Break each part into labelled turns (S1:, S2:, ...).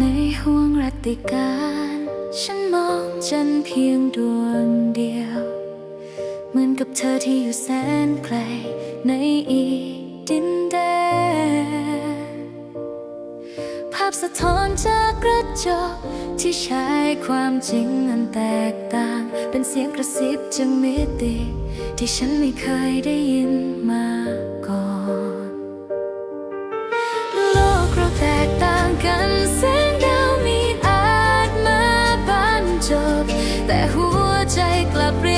S1: ในห้วงรัติการ ฉันมองจันเพียงดวงเดียว เหมือนกับเธอที่อยู่แสนไกล ในอีกดินแดน ภาพสะท้อนจากกระจก ที่ใช้ความจริงอันแตกต่าง เป็นเสียงกระซิบจากมิติ ที่ฉันไม่เคยได้ยินมาก่อน โลกเราแตกต่างกันแส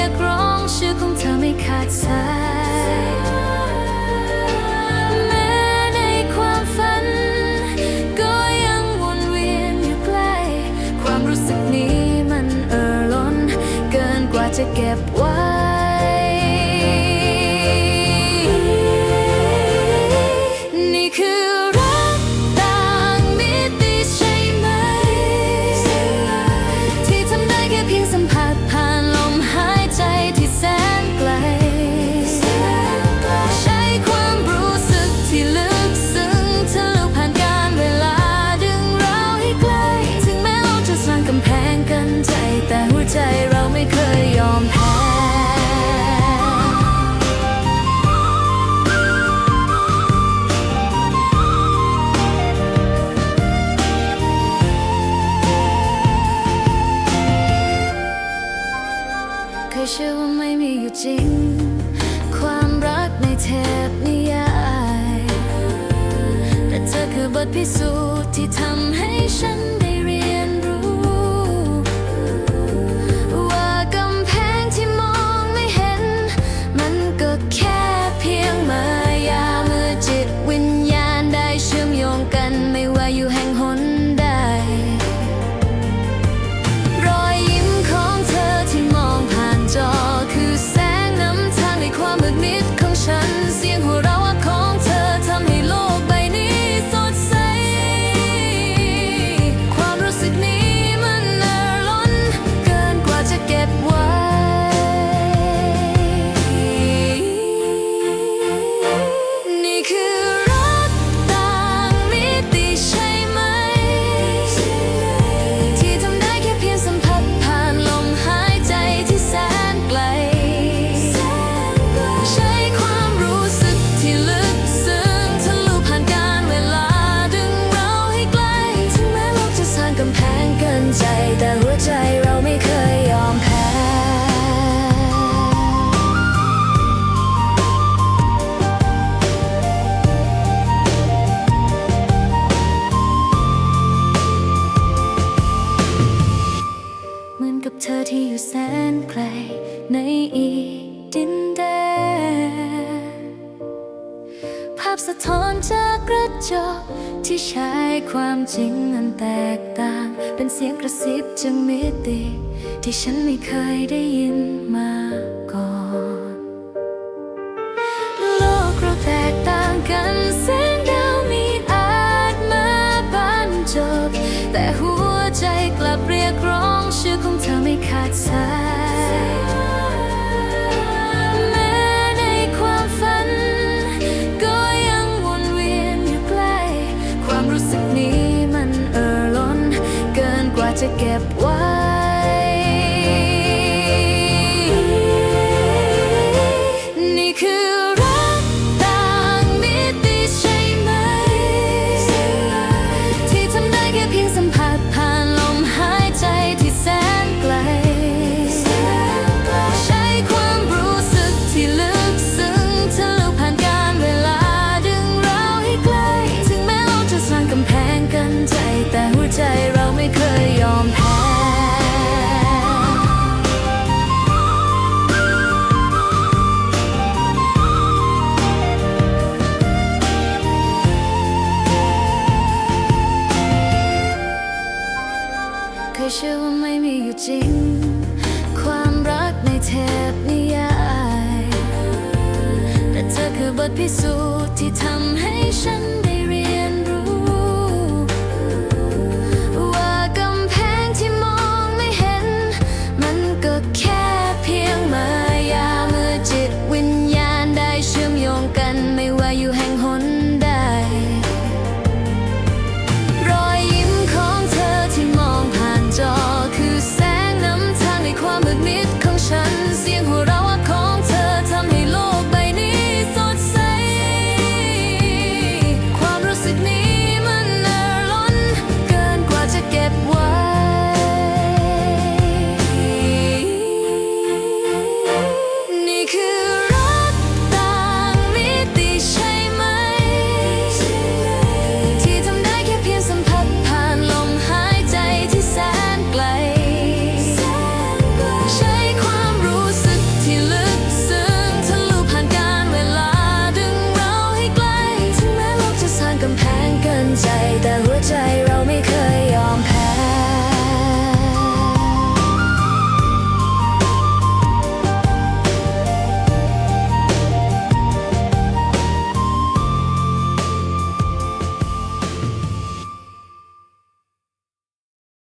S1: กลับเรียกร้องชื่อของเธอไม่ขาดสายแม้ในความฝัน ก็ยังวนเวียนอยู่ใกล้ ความรู้สึกนี้มันเอ่อล้น เกินกว่าจะเก็บไว้ เชื่อว่าไม่มีอยู่จริง ความรักในเทพนิยาย แต่เธอคือบทพิสูจน์ที่ทำ อีกดินแดนภาพสะท้อนจากกระจกที่ใช้ความจริงอันแตกต่าง เป็นเสียงกระซิบจากมิติ ที่ฉันไม่เคยได้ยินมาก่อน โลกเราแตกต่างกันแสงดาวมีอาจมาบรรจบ แต่หัวใจกลับเรียกร้องชื่อของเธอไม่ขาดสาย กิน เชื่อว่าไม่มีอยู่จริง ความรักในเทพนิยาย แต่เธอคือบทพิสูจน์ที่ทำให้ฉันได้เรียน